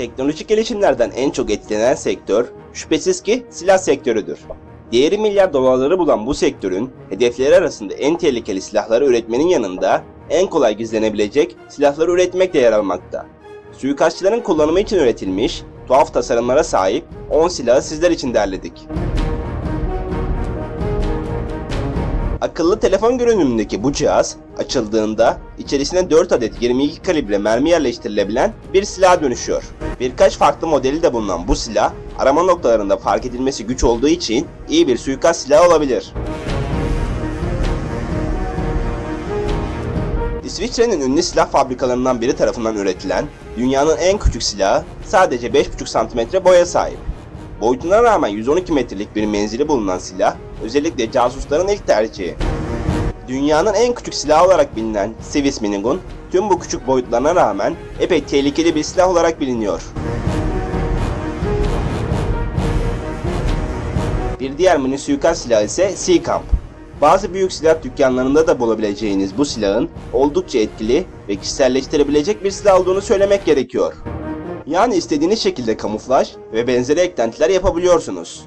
Teknolojik gelişimlerden en çok etkilenen sektör şüphesiz ki silah sektörüdür. Değeri milyar dolarları bulan bu sektörün hedefleri arasında en tehlikeli silahları üretmenin yanında en kolay gizlenebilecek silahları üretmek de yer almakta. Suikastçıların kullanımı için üretilmiş tuhaf tasarımlara sahip 10 silahı sizler için derledik. Akıllı telefon görünümündeki bu cihaz açıldığında içerisine 4 adet 22 kalibre mermi yerleştirilebilen bir silaha dönüşüyor. Birkaç farklı modeli de bulunan bu silah arama noktalarında fark edilmesi güç olduğu için iyi bir suikast silahı olabilir. İsviçre'nin ünlü silah fabrikalarından biri tarafından üretilen dünyanın en küçük silahı sadece 5,5 cm boya sahip. Boyutuna rağmen 112 metrelik bir menzili bulunan silah özellikle casusların ilk tercihi. Dünyanın en küçük silahı olarak bilinen Swiss Minigun tüm bu küçük boyutlarına rağmen epey tehlikeli bir silah olarak biliniyor. Bir diğer mini suikast silahı ise Seacamp. Bazı büyük silah dükkanlarında da bulabileceğiniz bu silahın oldukça etkili ve kişiselleştirebilecek bir silah olduğunu söylemek gerekiyor. Yani istediğiniz şekilde kamuflaj ve benzeri eklentiler yapabiliyorsunuz.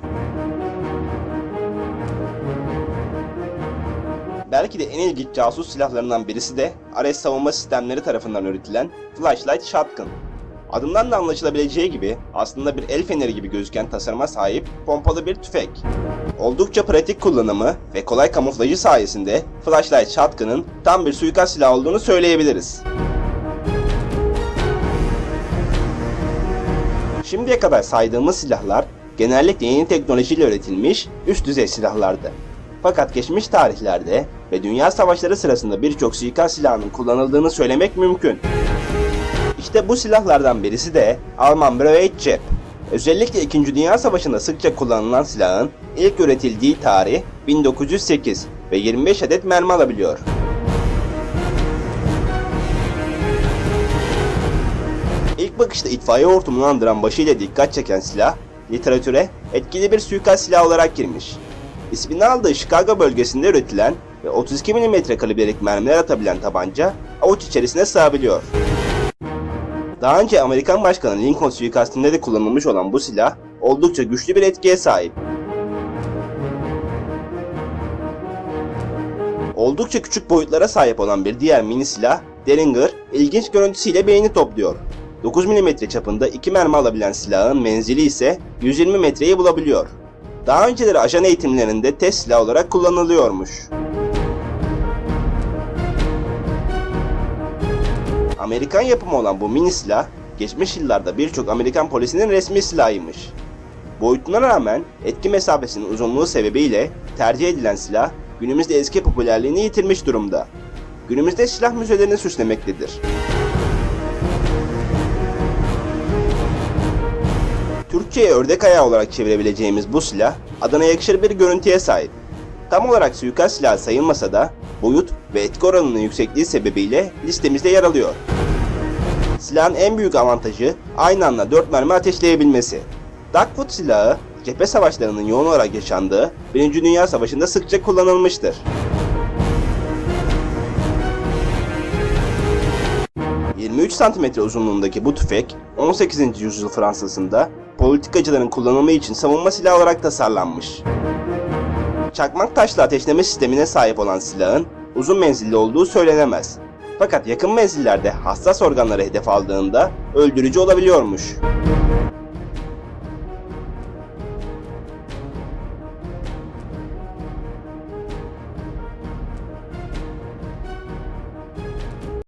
Belki de en ilginç casus silahlarından birisi de Ares savunma sistemleri tarafından üretilen Flashlight Shotgun. Adından da anlaşılabileceği gibi aslında bir el feneri gibi gözüken tasarıma sahip pompalı bir tüfek. Oldukça pratik kullanımı ve kolay kamuflajı sayesinde Flashlight Shotgun'ın tam bir suikast silahı olduğunu söyleyebiliriz. Şimdiye kadar saydığımız silahlar genellikle yeni teknolojiyle üretilmiş üst düzey silahlardı. Fakat geçmiş tarihlerde ve dünya savaşları sırasında birçok suikast silahının kullanıldığını söylemek mümkün. İşte bu silahlardan birisi de Alman Cep. Özellikle 2. Dünya Savaşı'nda sıkça kullanılan silahın ilk üretildiği tarih 1908 ve 25 adet mermi alabiliyor. İlk bakışta itfaiye hortumunu andıran başıyla dikkat çeken silah, literatüre etkili bir suikast silahı olarak girmiş. İsmini aldığı Chicago bölgesinde üretilen ve 32 mm kalibrelik mermiler atabilen tabanca avuç içerisine sığabiliyor. Daha önce Amerikan Başkanı Lincoln suikastinde de kullanılmış olan bu silah oldukça güçlü bir etkiye sahip. Oldukça küçük boyutlara sahip olan bir diğer mini silah Derringer ilginç görüntüsüyle beğeni topluyor. 9 mm çapında 2 mermi alabilen silahın menzili ise 120 metreyi bulabiliyor. Daha önceleri ajan eğitimlerinde test silah olarak kullanılıyormuş. Amerikan yapımı olan bu mini silah, geçmiş yıllarda birçok Amerikan polisinin resmi silahıymış. Boyutuna rağmen etki mesafesinin uzunluğu sebebiyle tercih edilen silah günümüzde eski popülerliğini yitirmiş durumda. Günümüzde silah müzelerini süslemektedir. Türkçe'ye ördek ayağı olarak çevirebileceğimiz bu silah adına yakışır bir görüntüye sahip. Tam olarak suikast silahı sayılmasa da boyut ve etki oranının yüksekliği sebebiyle listemizde yer alıyor. Silahın en büyük avantajı aynı anda 4 mermi ateşleyebilmesi. Darkwood silahı cephe savaşlarının yoğun olarak yaşandığı 1. Dünya Savaşı'nda sıkça kullanılmıştır. ...23 cm uzunluğundaki bu tüfek 18. yüzyıl Fransa'sında politikacıların kullanımı için savunma silahı olarak tasarlanmış. Çakmak taşlı ateşleme sistemine sahip olan silahın uzun menzilli olduğu söylenemez. Fakat yakın menzillerde hassas organları hedef aldığında öldürücü olabiliyormuş.